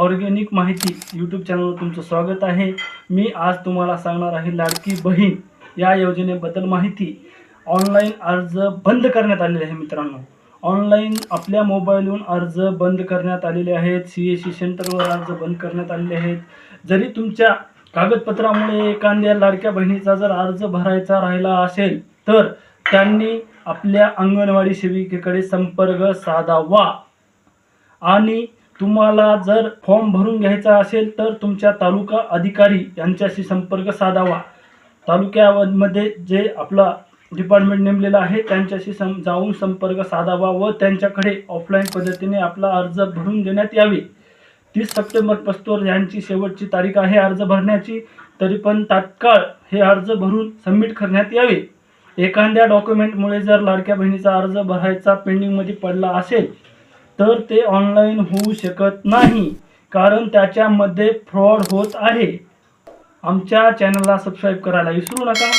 Organic माहिती YouTube चॅनलवर तुमचं स्वागत आहे. मी आज तुम्हाला सांगणार आहे लाडकी बहीण या योजनेबद्दल माहिती. ऑनलाईन अर्ज बंद करण्यात आलेले आहे मित्रांनो. ऑनलाईन आपल्या मोबाईलवरून अर्ज बंद करण्यात आलेले आहेत. सी एस सी सेंटरवर अर्ज बंद करण्यात आलेले आहेत. जरी तुमच्या कागदपत्रामुळे एखाद्या लाडक्या बहिणीचा जर अर्ज भरायचा राहिला असेल तर त्यांनी आपल्या अंगणवाडी सेविकेकडे संपर्क साधावा. आणि तुम्हाला जर फॉर्म भरून घ्यायचा असेल तर तुमच्या तालुका अधिकारी यांच्याशी संपर्क साधावा. तालुक्यामध्ये जे आपला डिपार्टमेंट नेमलेलं आहे त्यांच्याशी सं जाऊन संपर्क साधावा व त्यांच्याकडे ऑफलाईन पद्धतीने आपला अर्ज भरून देण्यात यावे. तीस सप्टेंबरपासून यांची शेवटची तारीख आहे अर्ज भरण्याची. तरी पण तात्काळ हे अर्ज भरून सबमिट करण्यात यावे. एखाद्या डॉक्युमेंटमुळे जर लाडक्या बहिणीचा अर्ज भरायचा पेंडिंगमध्ये पडला असेल तर ते ऑनलाईन होऊ शकत नाही कारण त्याच्यामध्ये फ्रॉड होत आहे. आमच्या चॅनलला सबस्क्राईब करायला विसरू नका.